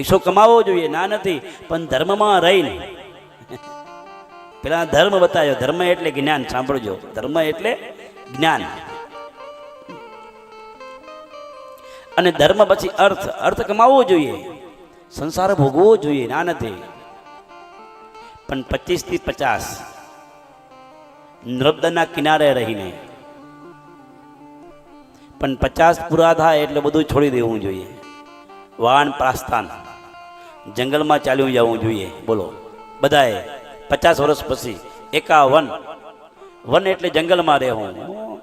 પૈસો કમાવો જોઈએ, ના નથી, પણ ધર્મમાં રહીને. પેલા ધર્મ બતાવ્યો, ધર્મ એટલે જ્ઞાન, સાંભળજો. ધર્મ એટલે જ્ઞાન. અને ધર્મ પછી અર્થ અર્થ કમાવવો જોઈએ. સંસાર ભોગવવો જોઈએ, ના નથી. પણ પચીસથી પચાસ, નર્મદાના કિનારે રહીને. પણ પચાસ પૂરા થાય એટલે બધું છોડી દેવું જોઈએ. વાન પ્રાસ્તાન જંગલમાં ચાલ્યું જવું જોઈએ. બોલો. બધાએ પચાસ વર્ષ પછી એકાવન. વન એટલે જંગલમાં રહેવું.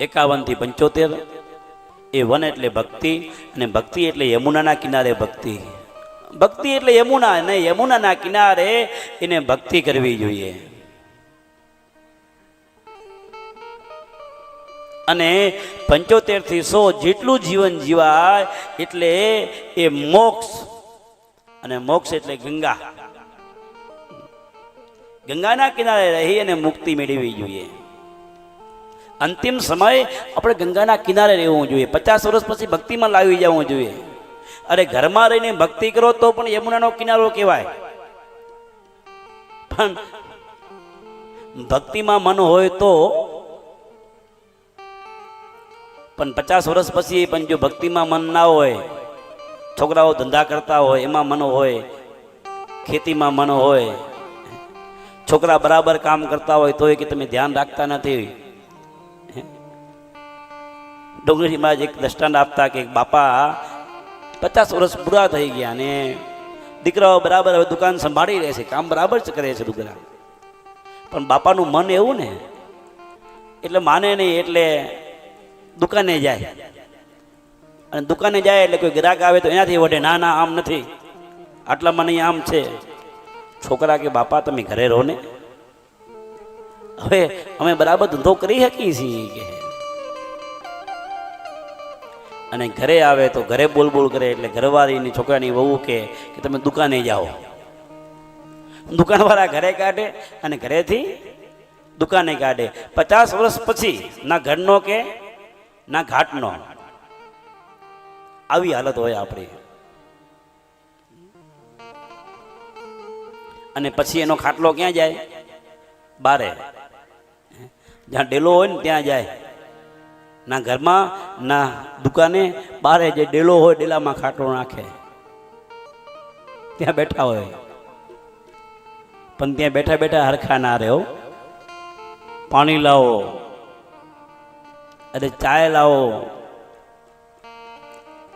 એકાવનથી પંચોતેર. એ વન એટલે ભક્તિ અને ભક્તિ એટલે યમુનાના કિનારે ભક્તિ. ભક્તિ એટલે યમુના અને યમુનાના કિનારે એને ભક્તિ કરવી જોઈએ. અને પંચોતેરથી સો જેટલું જીવન જીવાય એટલે એ મોક્ષ. અને મોક્ષ એટલે ગંગા. ગંગાના કિનારે રહી અને મુક્તિ મેળવવી જોઈએ. અંતિમ સમય આપણે ગંગાના કિનારે રહેવું જોઈએ. પચાસ વર્ષ પછી ભક્તિમાં લાવી જવું જોઈએ. અરે ઘરમાં રહીને ભક્તિ કરો તો પણ યમુનાનો કિનારો કહેવાય. પણ ભક્તિમાં મન હોય તો પણ પચાસ વર્ષ પછી પણ જો ભક્તિમાં મન ના હોય, છોકરાઓ ધંધા કરતા હોય, એમાં મન હોય, ખેતીમાં મન હોય, છોકરા બરાબર કામ કરતા હોય તોય કે તમે ધ્યાન રાખતા નથી. ડોંગરી મહારાજ એક દ્રષ્ટાંત આપતા કે બાપા, પચાસ વર્ષ પૂરા થઈ ગયા ને દીકરાઓ બરાબર હવે દુકાન સંભાળી રહે છે, કામ બરાબર જ કરે છે દીકરા. પણ બાપાનું મન એવું ને, એટલે માને નહીં, એટલે દુકાને જાય. અને દુકાને જાય એટલે કોઈ ગ્રાહક આવે તો એનાથી વઢે, ના ના, આમ નથી. આટલામાં નહીં આમ છે. છોકરા કે, બાપા, તમે ઘરે રહો ને. હવે અમે બરાબર ધંધો કરી શકીએ છીએ કે. અને ઘરે આવે તો ઘરે બોલ બોલ કરે એટલે ઘરવાળીની છોકરાની વહુ કે તમે દુકાને જાઓ. દુકાનવાળા ઘરે કાઢે અને ઘરેથી દુકાને કાઢે. પચાસ વર્ષ પછી ના ઘરનો કે ના ઘાટનો. આવી હાલત હોય આપણી. અને પછી એનો ખાટલો ક્યાં જાય? બારે. જ્યાં ડેલો હોય ને ત્યાં જાય. ના ઘરમાં, ના દુકાને, બારે જે ડેલો હોય ડેલામાં ખાટલો નાખે. ત્યાં બેઠા હોય. પણ ત્યાં બેઠા બેઠા હરખા ના રહે પાણી લાવો. અરે ચાય લાવો.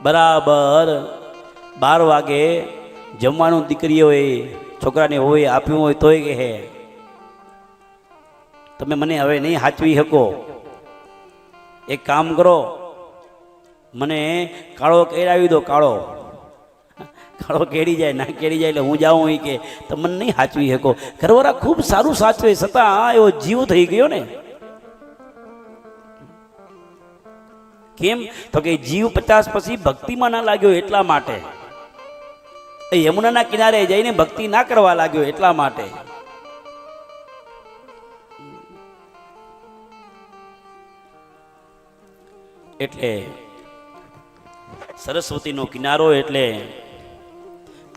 બરાબર. બાર વાગે જમવાનું દીકરીઓએ છોકરાને હોય, આપ્યું હોય તોય કે હે તમે મને હવે નહીં સાચવી શકો. એક કામ કરો. મને કાળો કેળાવી દો, કાળો. કાળો કેળી જાય, ના કેળી જાય એટલે હું જાઉં એ કે તમે નહીં સાચવી શકો. ઘરવાળા ખૂબ સારું સાચવે, છતાં એવો જીવ થઈ ગયો ને. કેમ? તો કે જીવ પચાસ પછી ભક્તિમાં ના લાગ્યો એટલા માટે. એ યમુનાના કિનારે જઈને ભક્તિ ના કરવા લાગ્યો એટલા માટે. એટલે સરસ્વતીનો કિનારો એટલે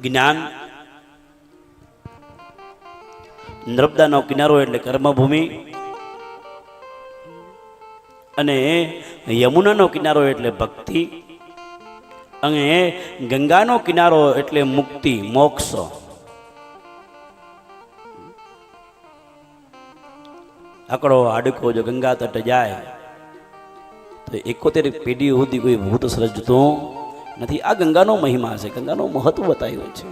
જ્ઞાન. નર્મદાનો કિનારો એટલે કર્મભૂમિ. અને યમુનાનો કિનારો એટલે ભક્તિ, અને ગંગાનો કિનારો એટલે મુક્તિ, મોક્ષ. આકડો હાડકો જો ગંગા તટ જાય, તો એકોતેર પેઢી સુધી કોઈ ભૂત સર્જતો નથી. આ ગંગાનો મહિમા છે, ગંગાનો મહત્વ બતાવ્યો છે.